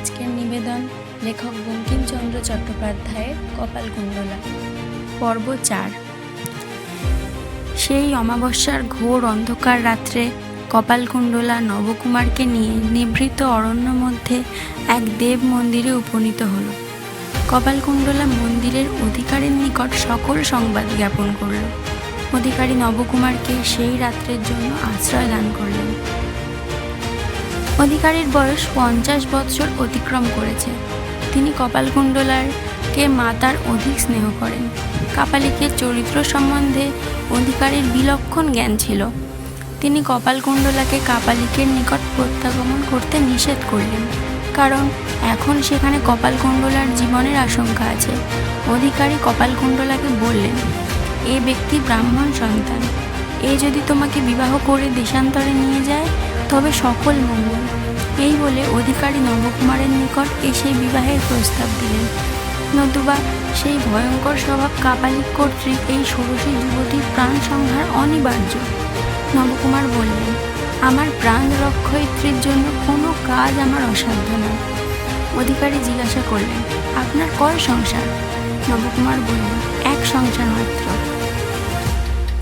আজকের নিবেদন লেখক বঙ্কিমচন্দ্র চট্টোপাধ্যায়ের কপালকুণ্ডলা পর্ব চার। সেই অমাবস্যার ঘোর অন্ধকার রাত্রে কপালকুণ্ডলা নবকুমারকে নিয়ে নিভৃত অরণ্য মধ্যে এক দেব মন্দিরে উপনীত হল। কপালকুণ্ডলা মন্দিরের অধিকারীর নিকট সকল সংবাদ জ্ঞাপন করল। অধিকারী নবকুমারকে সেই রাত্রের জন্য আশ্রয় দান করলেন। অধিকারীর বয়স পঞ্চাশ বৎসর অতিক্রম করেছে। তিনি কপালকুণ্ডলারকে মাতার অধিক স্নেহ করেন। কাপালিকের চরিত্র সম্বন্ধে অধিকারীর বিলক্ষণ জ্ঞান ছিল। তিনি কপালকুণ্ডলাকে কাপালিকের নিকট প্রত্যাগমন করতে নিষেধ করলেন, কারণ এখন সেখানে কপালকুণ্ডলার জীবনের আশঙ্কা আছে। অধিকারী কপালকুণ্ডলাকে বললেন, এ ব্যক্তি ব্রাহ্মণ সন্তান। এ যদি তোমাকে বিবাহ করে দেশান্তরে নিয়ে যায় তবে সকল মঙ্গল। এই বলে অধিকারী নবকুমারের নিকট এসে বিবাহের প্রস্তাব দিলেন। নতুবা সেই ভয়ঙ্কর স্বভাব কাপালিক কর্তৃক এই ষোড়শী যুবতীর প্রাণ সংহার অনিবার্য। নবকুমার বললেন, আমার প্রাণ রক্ষয়িত্রীর জন্য কোনো কাজ আমার অসাধ্য নয়। অধিকারী জিজ্ঞাসা করলেন, আপনার কয় সংসার? নবকুমার বললেন, এক সংসার মাত্র।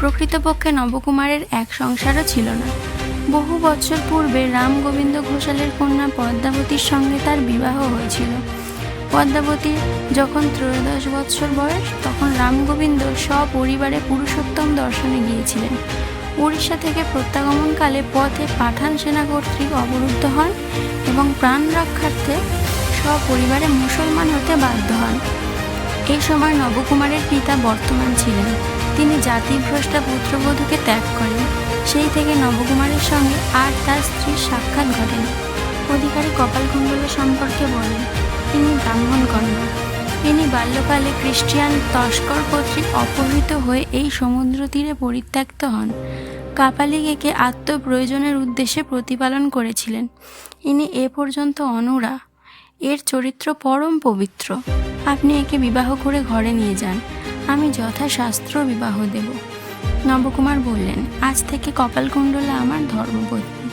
প্রকৃতপক্ষে নবকুমারের এক সংসারও ছিল না। বহু বছর পূর্বে রাম গোবিন্দ ঘোষালের কন্যা পদ্মাবতীর সঙ্গে তার বিবাহ হয়েছিল। পদ্মাবতীর যখন ত্রয়োদশ বৎসর বয়স, তখন রাম গোবিন্দ সপরিবারে পুরুষোত্তম দর্শনে গিয়েছিলেন। উড়িষ্যা থেকে প্রত্যাগমনকালে পথে পাঠান সেনা কর্তৃক অবরুদ্ধ হন এবং প্রাণ রক্ষার্থে সপরিবারে মুসলমান হতে বাধ্য হন। এই সময় নবকুমারের পিতা বর্তমান ছিলেন। তিনি জাতিভ্রষ্টা পুত্রবধূকে ত্যাগ করেন। সেই থেকে নবকুমারের সঙ্গে আর তার স্ত্রীর সাক্ষাৎ ঘটেনি। অধিকারী কপালকুণ্ডল সম্পর্কে বলেন, তিনি ব্রাহ্মণ কন্যা। তিনি বাল্যকালে খ্রিস্টিয়ান তস্কর কর্তৃক অপহৃত হয়ে এই সমুদ্র তীরে পরিত্যক্ত হন। কাপালিক একে আত্মপ্রয়োজনের উদ্দেশ্যে প্রতিপালন করেছিলেন। ইনি এ পর্যন্ত অনুরা। এর চরিত্র পরম পবিত্র। আপনি একে বিবাহ করে ঘরে নিয়ে যান। আমি যথাশাস্ত্র বিবাহ দেব। নবকুমার বললেন, আজ থেকে কপালকুণ্ডলা আমার ধর্মপত্নী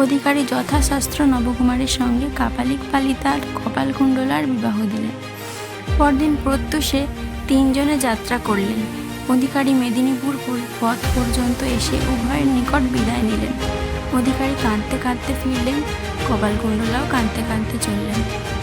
অধিকারী যথাশাস্ত্র নবকুমারের সঙ্গে কাপালিক পালিতার কপালকুণ্ডলার বিবাহ দিলেন। পরদিন প্রত্যুষে তিনজনে যাত্রা করলেন। অধিকারী মেদিনীপুর পুর- পথ পর্যন্ত এসে উভয়ের নিকট বিদায় নিলেন। অধিকারী কাঁদতে কাঁদতে ফিরলেন কপালকুণ্ডলাও কাঁদতে কাঁদতে চললেন।